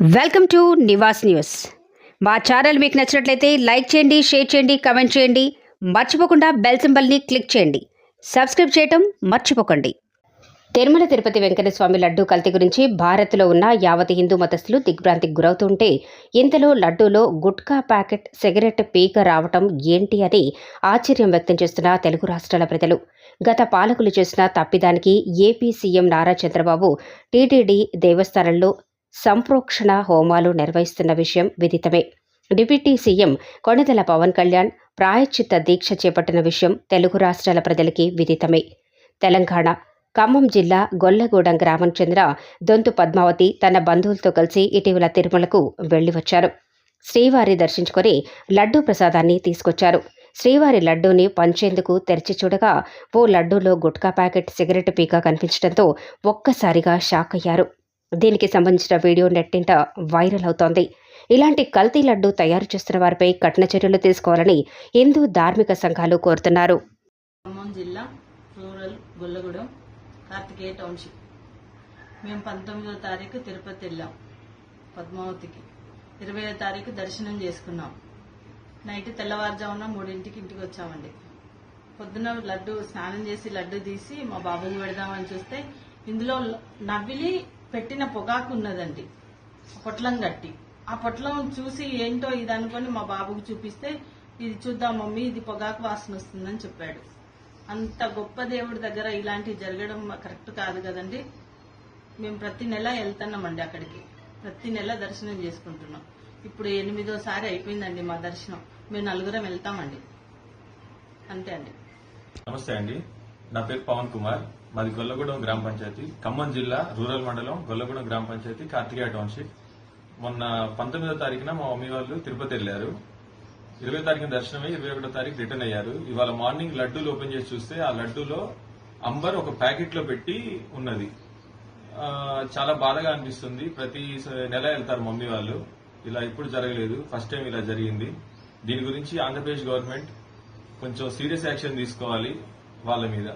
Welcome to Nivas news. మా channel మీకు నచ్చినట్లయితే లైక్ చేయండి షేర్ చేయండి కమెంట్ చేయండి. మర్చిపోకుండా బెల్ సింబల్ని క్లిక్ చేయండి. సబ్స్క్రైబ్ చేయటం మర్చిపోకండి. తిరుమల తిరుపతి వెంకట స్వామి లడ్డూ కల్తీ గురించి భారత్లో ఉన్న యావత్ హిందూ మతస్థులు దిగ్భ్రాంతికి గురవుతుంటే ఇంతలో లడ్డూలో గుట్కా ప్యాకెట్ సిగరెట్ పీక రావటం ఏంటి అని ఆశ్చర్యం వ్యక్తం చేస్తున్న తెలుగు రాష్ట్రాల ప్రజలు. గత పాలకులు చేసిన తప్పిదానికి AP CM Nara Chandrababu TTD దేవస్థానంలో సంప్రోక్షణ హోమాలు నిర్వహిస్తున్న విషయం విదితమే. డిప్యూటీ సీఎం కొణిదెల పవన్ కళ్యాణ్ ప్రాయశ్చిత్త దీక్ష చేపట్టిన విషయం తెలుగు రాష్ట్రాల ప్రజలకి విదితమే. తెలంగాణ ఖమ్మం జిల్లా గొల్లగూడెం గ్రామం చెందిన దొంతు పద్మావతి తన బంధువులతో కలిసి ఇటీవల తిరుమలకు వెళ్ళి వచ్చారు శ్రీవారి దర్శించుకొని లడ్డూ ప్రసాదాన్ని తీసుకొచ్చారు. శ్రీవారి లడ్డూని పంచేందుకు తెరిచి చూడగా ఓ లడ్డూలో గుట్కా ప్యాకెట్ సిగరెట్ పీక కనిపించడంతో ఒక్కసారిగా షాక్ అయ్యారు దీనికి సంబంధించిన వీడియో నెట్టింట వైరల్ అవుతోంది. ఇలాంటి కల్తీ లడ్డు తయారు చేస్తున్న వారిపై కఠిన చర్యలు తీసుకోవాలని హిందూ ధార్మిక సంఘాలు కోరుతున్నారు. ఖమ్మం జిల్లా రూరల్ గొల్లగూడెం కార్తికేయ టౌన్షిప్. మేము పంతొమ్మిదో తారీఖు తిరుపతి వెళ్ళాం. పద్మావతికి. ఇరవయో తారీఖు దర్శనం చేసుకున్నాం. నైట్ తెల్లవారుజామున మూడింటికి ఇంటికి వచ్చామండి. పొద్దున లడ్డు స్నానం చేసి లడ్డు తీసి మా బాబుకి పెడదామని చూస్తే ఇందులో నవ్విలి పెట్టిన పొగాకు ఉన్నదండి పొట్లం కట్టి ఆ పొట్లం చూసి ఏంటో ఇది అనుకొని మా బాబుకి చూపిస్తే ఇది చూద్దాం మమ్మీ ఇది పొగాకు వాసన వస్తుందని చెప్పాడు. అంత గొప్ప దేవుడి దగ్గర ఇలాంటివి జరగడం కరెక్ట్ కాదు కదండి. మేము ప్రతి నెల వెళ్తున్నామండి అక్కడికి. ప్రతి నెల దర్శనం చేసుకుంటున్నాం. ఇప్పుడు ఎనిమిదోసారి అయిపోయిందండి మా దర్శనం. మేము నలుగురం వెళ్తామండి. అంతే అండి. నమస్తే అండి. నా పేరు పవన్ కుమార్. మాది గొల్లగూడెం గ్రామ పంచాయతీ. ఖమ్మం జిల్లా రూరల్ మండలం గొల్లగూడెం గ్రామ పంచాయతీ కార్తికేయ టౌన్షిప్. మొన్న పంతొమ్మిదో తారీఖున మా మమ్మీ వాళ్ళు తిరుపతి వెళ్ళారు ఇరవై తారీఖున దర్శనమై ఇరవై ఒకటో తారీఖు రిటర్న్ అయ్యారు. ఇవాళ మార్నింగ్ లడ్డూలు ఓపెన్ చేసి చూస్తే ఆ లడ్డూలో అంబర్ ఒక ప్యాకెట్లో పెట్టి ఉన్నది. చాలా బాధగా అనిపిస్తుంది. ప్రతి స- నెల వెళ్తారు మమ్మీ వాళ్ళు. ఇలా ఇప్పుడు జరగలేదు. ఫస్ట్ టైం ఇలా జరిగింది. దీని గురించి ఆంధ్రప్రదేశ్ గవర్నమెంట్ కొంచెం సీరియస్ యాక్షన్ తీసుకోవాలి. వాళ్ళ మీద.